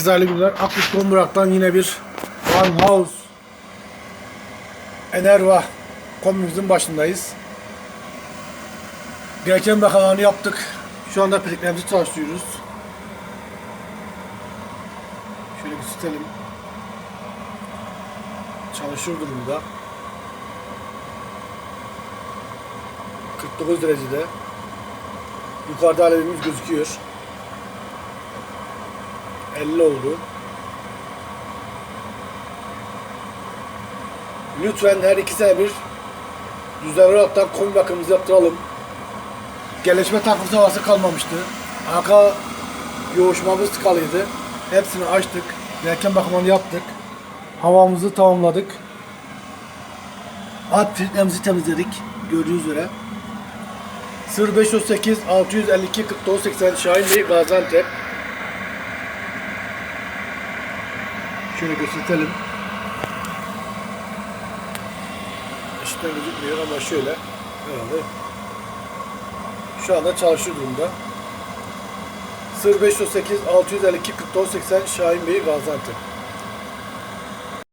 Herkese hayırlı günler. Aklık Kondurak'tan yine bir Farmhouse Enerva kombimizin başındayız. Gereken bakalarını yaptık. Şu anda peteklerimizi çalıştırıyoruz. Şöyle gösterelim. Çalışır durumda. 49 derecede. Yukarıda alevimiz gözüküyor. 50 oldu. Lütfen her iki sene bir düzenli olaraktan kombi bakımımızı yaptıralım. Gelişme takması havası kalmamıştı. Arka yoğuşmamız tıkalıydı. Hepsini açtık. Erken bakımını yaptık. Havamızı tamamladık. Alt filtrelerimizi temizledik. Gördüğünüz üzere. 0538 652 49 80 Şahin Bey Gaziantep. Şöyle gösterelim. Işıktan gözükmüyor ama şöyle herhalde şu anda çalışır durumda. 0508 652 49 80 Şahin Bey Gaziantep.